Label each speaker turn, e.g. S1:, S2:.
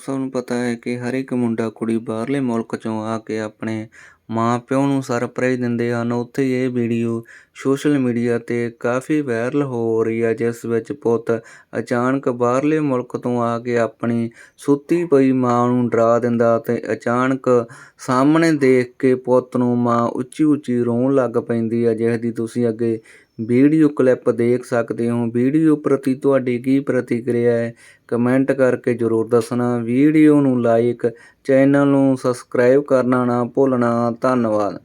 S1: ਸਭ ਨੂੰ ਪਤਾ ਹੈ ਕਿ ਹਰ ਇੱਕ ਮੁੰਡਾ ਕੁੜੀ ਬਾਹਰਲੇ ਮੁਲਕ ਚੋਂ ਆ ਕੇ ਆਪਣੇ ਮਾਂ ਪਿਓ ਨੂੰ ਸਰਪ੍ਰਾਈਜ਼ ਦਿੰਦੇ ਹਨ। ਉੱਥੇ ਇਹ ਵੀਡੀਓ ਸੋਸ਼ਲ ਮੀਡੀਆ ਤੇ ਕਾਫੀ ਵਾਇਰਲ ਹੋ ਰਹੀ ਹੈ, ਜਿਸ ਵਿੱਚ ਪੁੱਤ ਅਚਾਨਕ ਬਾਹਰਲੇ ਮੁਲਕ ਤੋਂ ਆ ਕੇ ਆਪਣੀ ਸੁੱਤੀ ਪਈ ਮਾਂ ਨੂੰ ਡਰਾ ਦਿੰਦਾ ਤੇ ਅਚਾਨਕ ਸਾਹਮਣੇ ਦੇਖ ਕੇ ਪੁੱਤ ਨੂੰ ਮਾਂ ਉੱਚੀ ਉੱਚੀ ਰੋਣ ਲੱਗ ਪੈਂਦੀ ਹੈ ਜਿਸ ਦੀ ਤੁਸੀਂ ਅੱਗੇ ਵੀਡੀਓ ਕਲਿੱਪ ਦੇਖ ਸਕਦੇ ਹੋ। ਵੀਡੀਓ ਪ੍ਰਤੀ ਤੁਹਾਡੀ ਕੀ ਪ੍ਰਤੀਕਿਰਿਆ ਹੈ? ਕਮੈਂਟ ਕਰਕੇ ਜ਼ਰੂਰ ਦੱਸਣਾ। ਵੀਡੀਓ ਨੂੰ ਲਾਈਕ ਚੈਨਲ ਨੂੰ ਸਬਸਕ੍ਰਾਈਬ ਕਰਨਾ ਨਾ ਭੁੱਲਣਾ। ਧੰਨਵਾਦ।